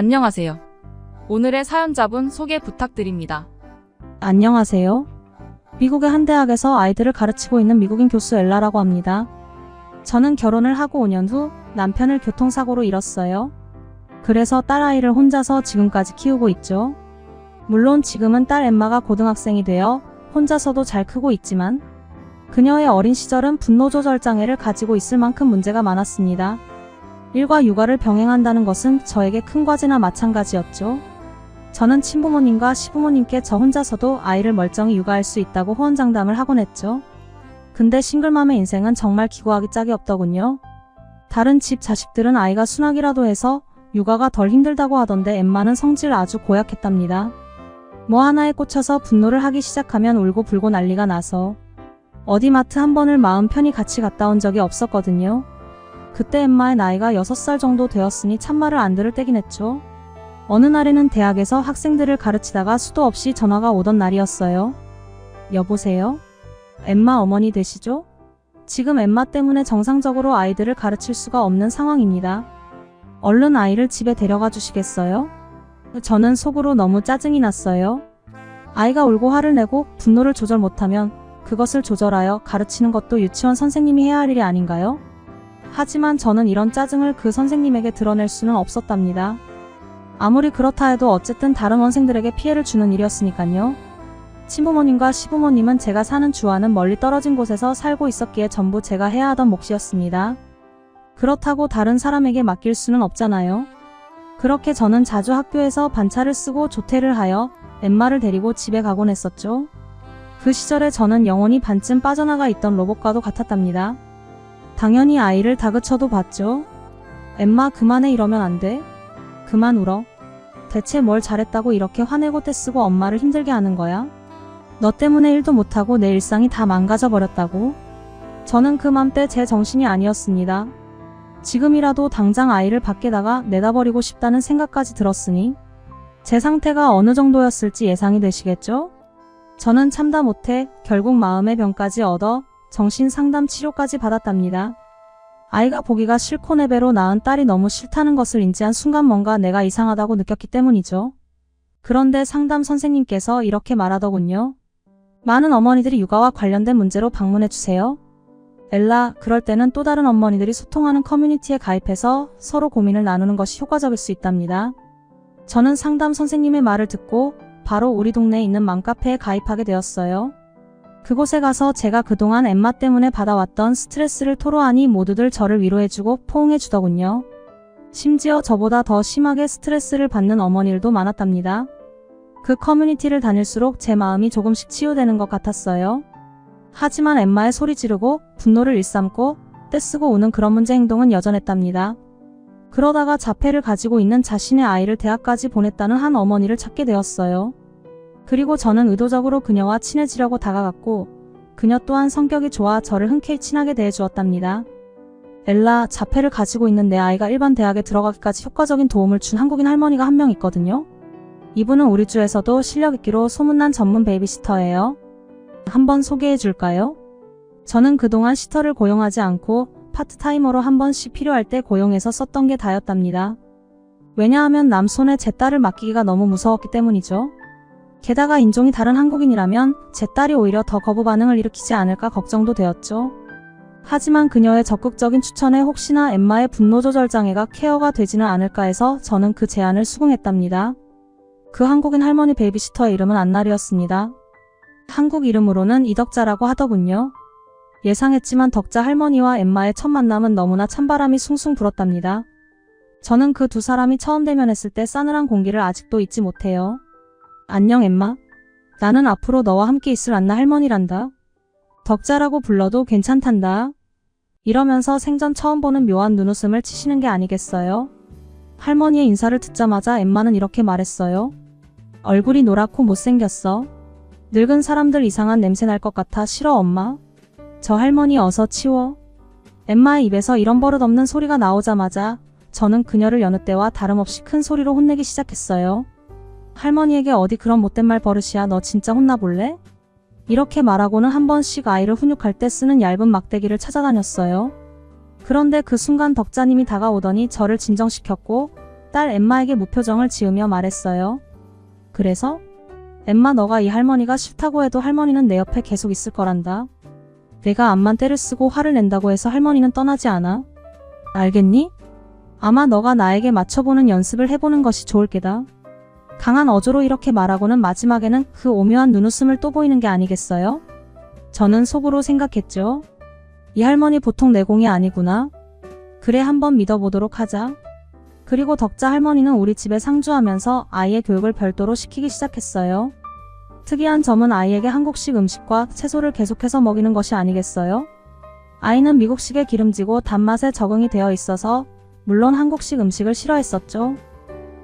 안녕하세요. 오늘의 사연자분 소개 부탁드립니다. 안녕하세요. 미국의 한 대학에서 아이들을 가르치고 있는 미국인 교수 엘라라고 합니다. 저는 결혼을 하고 5년 후 남편을 교통사고로 잃었어요. 그래서 딸아이를 혼자서 지금까지 키우고 있죠. 물론 지금은 딸 엠마가 고등학생이 되어 혼자서도 잘 크고 있지만 그녀의 어린 시절은 분노 조절 장애를 가지고 있을 만큼 문제가 많았습니다. 일과 육아를 병행한다는 것은 저에게 큰 과제나 마찬가지였죠. 저는 친부모님과 시부모님께 저 혼자서도 아이를 멀쩡히 육아할 수 있다고 호언장담을 하곤 했죠. 근데 싱글맘의 인생은 정말 기구하기 짝이 없더군요. 다른 집 자식들은 아이가 순학이라도 해서 육아가 덜 힘들다고 하던데 엠마는 성질 아주 고약했답니다. 뭐 하나에 꽂혀서 분노를 하기 시작하면 울고 불고 난리가 나서 어디 마트 한 번을 마음 편히 같이 갔다 온 적이 없었거든요. 그때 엠마의 나이가 6살 정도 되었으니 참말을 안 들을 때긴 했죠. 어느 날에는 대학에서 학생들을 가르치다가 수도 없이 전화가 오던 날이었어요. 여보세요? 엠마 어머니 되시죠? 지금 엠마 때문에 정상적으로 아이들을 가르칠 수가 없는 상황입니다. 얼른 아이를 집에 데려가 주시겠어요? 저는 속으로 너무 짜증이 났어요. 아이가 울고 화를 내고 분노를 조절 못하면 그것을 조절하여 가르치는 것도 유치원 선생님이 해야 할 일이 아닌가요? 하지만 저는 이런 짜증을 그 선생님에게 드러낼 수는 없었답니다. 아무리 그렇다 해도 어쨌든 다른 원생들에게 피해를 주는 일이었으니까요. 친부모님과 시부모님은 제가 사는 주와는 멀리 떨어진 곳에서 살고 있었기에 전부 제가 해야 하던 몫이었습니다. 그렇다고 다른 사람에게 맡길 수는 없잖아요. 그렇게 저는 자주 학교에서 반차를 쓰고 조퇴를 하여 엠마를 데리고 집에 가곤 했었죠. 그 시절에 저는 영혼이 반쯤 빠져나가 있던 로봇과도 같았답니다. 당연히 아이를 다그쳐도 봤죠. 엠마 그만해 이러면 안 돼. 그만 울어. 대체 뭘 잘했다고 이렇게 화내고 떼쓰고 엄마를 힘들게 하는 거야? 너 때문에 일도 못하고 내 일상이 다 망가져 버렸다고? 저는 그 맘때 제 정신이 아니었습니다. 지금이라도 당장 아이를 밖에다가 내다버리고 싶다는 생각까지 들었으니 제 상태가 어느 정도였을지 예상이 되시겠죠? 저는 참다 못해 결국 마음의 병까지 얻어 정신 상담 치료까지 받았답니다. 아이가 보기가 싫고 내 배로 낳은 딸이 너무 싫다는 것을 인지한 순간 뭔가 내가 이상하다고 느꼈기 때문이죠. 그런데 상담 선생님께서 이렇게 말하더군요. 많은 어머니들이 육아와 관련된 문제로 방문해 주세요. 엘라, 그럴 때는 또 다른 어머니들이 소통하는 커뮤니티에 가입해서 서로 고민을 나누는 것이 효과적일 수 있답니다. 저는 상담 선생님의 말을 듣고 바로 우리 동네에 있는 맘카페에 가입하게 되었어요. 그곳에 가서 제가 그동안 엠마 때문에 받아왔던 스트레스를 토로하니 모두들 저를 위로해주고 포옹해주더군요. 심지어 저보다 더 심하게 스트레스를 받는 어머니들도 많았답니다. 그 커뮤니티를 다닐수록 제 마음이 조금씩 치유되는 것 같았어요. 하지만 엠마의 소리 지르고 분노를 일삼고 떼쓰고 우는 그런 문제 행동은 여전했답니다. 그러다가 자폐를 가지고 있는 자신의 아이를 대학까지 보냈다는 한 어머니를 찾게 되었어요. 그리고 저는 의도적으로 그녀와 친해지려고 다가갔고 그녀 또한 성격이 좋아 저를 흔쾌히 친하게 대해주었답니다. 엘라, 자폐를 가지고 있는 내 아이가 일반 대학에 들어가기까지 효과적인 도움을 준 한국인 할머니가 한 명 있거든요. 이분은 우리 주에서도 실력 있기로 소문난 전문 베이비시터예요. 한번 소개해 줄까요? 저는 그동안 시터를 고용하지 않고 파트타이머로 한 번씩 필요할 때 고용해서 썼던 게 다였답니다. 왜냐하면 남손에 제 딸을 맡기기가 너무 무서웠기 때문이죠. 게다가 인종이 다른 한국인이라면 제 딸이 오히려 더 거부 반응을 일으키지 않을까 걱정도 되었죠. 하지만 그녀의 적극적인 추천에 혹시나 엠마의 분노 조절 장애가 케어가 되지는 않을까 해서 저는 그 제안을 수긍했답니다. 그 한국인 할머니 베이비시터의 이름은 안날이었습니다. 한국 이름으로는 이덕자라고 하더군요. 예상했지만 덕자 할머니와 엠마의 첫 만남은 너무나 찬바람이 숭숭 불었답니다. 저는 그 두 사람이 처음 대면했을 때 싸늘한 공기를 아직도 잊지 못해요. 안녕 엠마. 나는 앞으로 너와 함께 있을 안나 할머니란다. 덕자라고 불러도 괜찮단다. 이러면서 생전 처음 보는 묘한 눈웃음을 치시는 게 아니겠어요? 할머니의 인사를 듣자마자 엠마는 이렇게 말했어요. 얼굴이 노랗고 못생겼어. 늙은 사람들 이상한 냄새 날 것 같아 싫어 엄마. 저 할머니 어서 치워. 엠마의 입에서 이런 버릇 없는 소리가 나오자마자 저는 그녀를 여느 때와 다름없이 큰 소리로 혼내기 시작했어요. 할머니에게 어디 그런 못된 말 버릇이야 너 진짜 혼나볼래? 이렇게 말하고는 한 번씩 아이를 훈육할 때 쓰는 얇은 막대기를 찾아다녔어요. 그런데 그 순간 덕자님이 다가오더니 저를 진정시켰고 딸 엠마에게 무표정을 지으며 말했어요. 그래서? 엠마 너가 이 할머니가 싫다고 해도 할머니는 내 옆에 계속 있을 거란다. 내가 암만 때를 쓰고 화를 낸다고 해서 할머니는 떠나지 않아. 알겠니? 아마 너가 나에게 맞춰보는 연습을 해보는 것이 좋을 게다. 강한 어조로 이렇게 말하고는 마지막에는 그 오묘한 눈웃음을 또 보이는 게 아니겠어요? 저는 속으로 생각했죠. 이 할머니 보통 내공이 아니구나. 그래 한번 믿어보도록 하자. 그리고 덕자 할머니는 우리 집에 상주하면서 아이의 교육을 별도로 시키기 시작했어요. 특이한 점은 아이에게 한국식 음식과 채소를 계속해서 먹이는 것이 아니겠어요? 아이는 미국식에 기름지고 단맛에 적응이 되어 있어서 물론 한국식 음식을 싫어했었죠.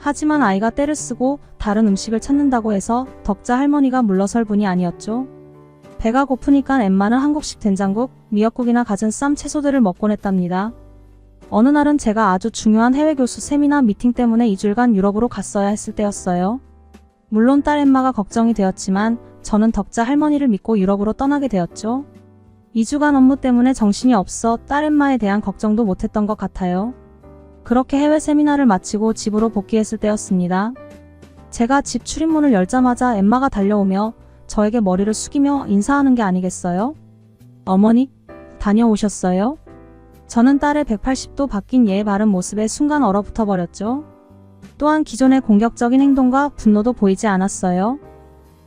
하지만 아이가 때를 쓰고 다른 음식을 찾는다고 해서 덕자 할머니가 물러설 분이 아니었죠. 배가 고프니까 엠마는 한국식 된장국, 미역국이나 갖은 쌈 채소들을 먹곤 했답니다. 어느 날은 제가 아주 중요한 해외 교수 세미나 미팅 때문에 2주일간 유럽으로 갔어야 했을 때였어요. 물론 딸 엠마가 걱정이 되었지만 저는 덕자 할머니를 믿고 유럽으로 떠나게 되었죠. 2주간 업무 때문에 정신이 없어 딸 엠마에 대한 걱정도 못했던 것 같아요. 그렇게 해외 세미나를 마치고 집으로 복귀했을 때였습니다. 제가 집 출입문을 열자마자 엠마가 달려오며 저에게 머리를 숙이며 인사하는 게 아니겠어요? 어머니, 다녀오셨어요? 저는 딸의 180도 바뀐 예의 바른 모습에 순간 얼어붙어 버렸죠. 또한 기존의 공격적인 행동과 분노도 보이지 않았어요.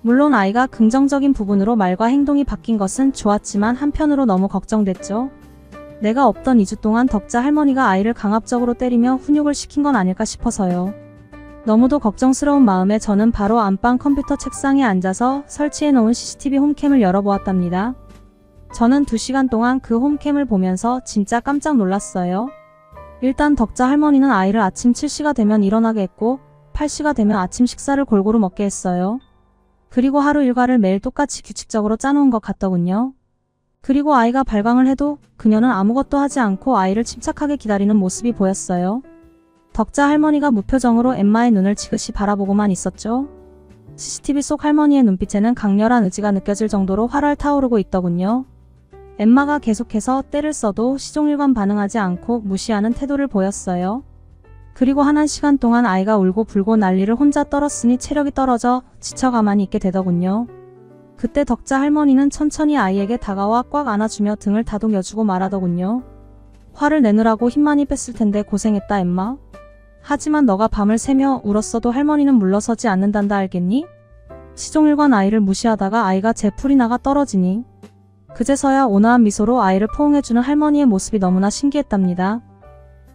물론 아이가 긍정적인 부분으로 말과 행동이 바뀐 것은 좋았지만 한편으로 너무 걱정됐죠. 내가 없던 2주 동안 덕자 할머니가 아이를 강압적으로 때리며 훈육을 시킨 건 아닐까 싶어서요. 너무도 걱정스러운 마음에 저는 바로 안방 컴퓨터 책상에 앉아서 설치해 놓은 CCTV 홈캠을 열어보았답니다. 저는 2시간 동안 그 홈캠을 보면서 진짜 깜짝 놀랐어요. 일단 덕자 할머니는 아이를 아침 7시가 되면 일어나게 했고 8시가 되면 아침 식사를 골고루 먹게 했어요. 그리고 하루 일과를 매일 똑같이 규칙적으로 짜놓은 것 같더군요. 그리고 아이가 발광을 해도 그녀는 아무것도 하지 않고 아이를 침착하게 기다리는 모습이 보였어요. 덕자 할머니가 무표정으로 엠마의 눈을 지그시 바라보고만 있었죠. CCTV 속 할머니의 눈빛에는 강렬한 의지가 느껴질 정도로 활활 타오르고 있더군요. 엠마가 계속해서 때를 써도 시종일관 반응하지 않고 무시하는 태도를 보였어요. 그리고 한 한 시간 동안 아이가 울고 불고 난리를 혼자 떨었으니 체력이 떨어져 지쳐 가만히 있게 되더군요. 그때 덕자 할머니는 천천히 아이에게 다가와 꽉 안아주며 등을 다독여주고 말하더군요. 화를 내느라고 힘 많이 뺐을 텐데 고생했다 엠마. 하지만 너가 밤을 새며 울었어도 할머니는 물러서지 않는단다 알겠니? 시종일관 아이를 무시하다가 아이가 제 풀이 나가 떨어지니 그제서야 온화한 미소로 아이를 포옹해주는 할머니의 모습이 너무나 신기했답니다.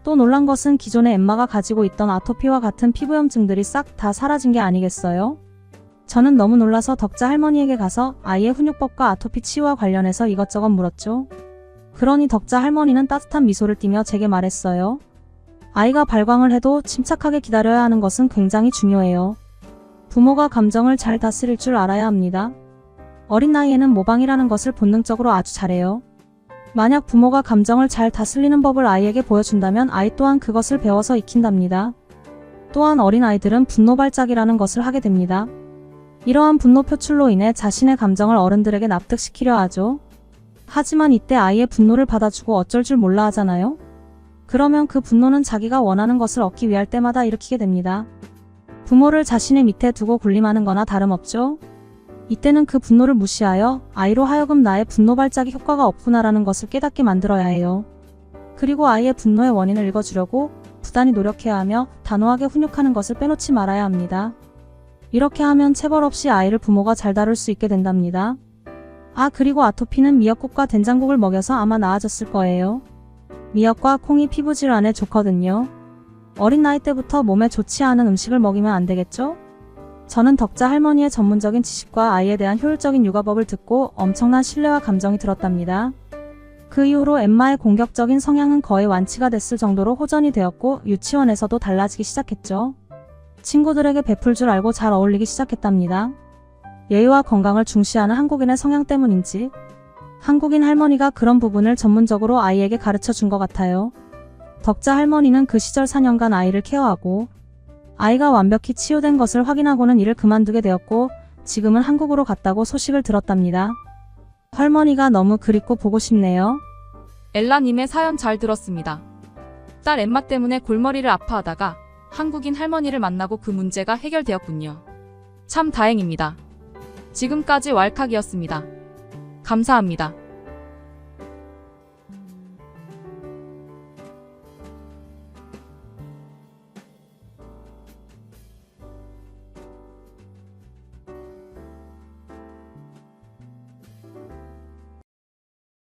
또 놀란 것은 기존의 엠마가 가지고 있던 아토피와 같은 피부염증들이 싹 다 사라진 게 아니겠어요? 저는 너무 놀라서 덕자 할머니에게 가서 아이의 훈육법과 아토피 치유와 관련해서 이것저것 물었죠. 그러니 덕자 할머니는 따뜻한 미소를 띠며 제게 말했어요. 아이가 발광을 해도 침착하게 기다려야 하는 것은 굉장히 중요해요. 부모가 감정을 잘 다스릴 줄 알아야 합니다. 어린 나이에는 모방이라는 것을 본능적으로 아주 잘해요. 만약 부모가 감정을 잘 다스리는 법을 아이에게 보여준다면 아이 또한 그것을 배워서 익힌답니다. 또한 어린 아이들은 분노 발작이라는 것을 하게 됩니다. 이러한 분노 표출로 인해 자신의 감정을 어른들에게 납득시키려 하죠. 하지만 이때 아이의 분노를 받아주고 어쩔 줄 몰라 하잖아요? 그러면 그 분노는 자기가 원하는 것을 얻기 위할 때마다 일으키게 됩니다. 부모를 자신의 밑에 두고 군림하는 거나 다름없죠? 이때는 그 분노를 무시하여 아이로 하여금 나의 분노 발작이 효과가 없구나라는 것을 깨닫게 만들어야 해요. 그리고 아이의 분노의 원인을 읽어주려고 부단히 노력해야 하며 단호하게 훈육하는 것을 빼놓지 말아야 합니다. 이렇게 하면 체벌 없이 아이를 부모가 잘 다룰 수 있게 된답니다. 아, 그리고 아토피는 미역국과 된장국을 먹여서 아마 나아졌을 거예요. 미역과 콩이 피부 질환에 좋거든요. 어린 나이 때부터 몸에 좋지 않은 음식을 먹이면 안 되겠죠? 저는 덕자 할머니의 전문적인 지식과 아이에 대한 효율적인 육아법을 듣고 엄청난 신뢰와 감정이 들었답니다. 그 이후로 엠마의 공격적인 성향은 거의 완치가 됐을 정도로 호전이 되었고 유치원에서도 달라지기 시작했죠. 친구들에게 베풀 줄 알고 잘 어울리기 시작했답니다. 예의와 건강을 중시하는 한국인의 성향 때문인지 한국인 할머니가 그런 부분을 전문적으로 아이에게 가르쳐 준 것 같아요. 덕자 할머니는 그 시절 4년간 아이를 케어하고 아이가 완벽히 치유된 것을 확인하고는 일을 그만두게 되었고 지금은 한국으로 갔다고 소식을 들었답니다. 할머니가 너무 그립고 보고 싶네요. 엘라님의 사연 잘 들었습니다. 딸 엠마 때문에 골머리를 아파하다가 한국인 할머니를 만나고 그 문제가 해결되었군요. 참 다행입니다. 지금까지 왈칵이었습니다. 감사합니다.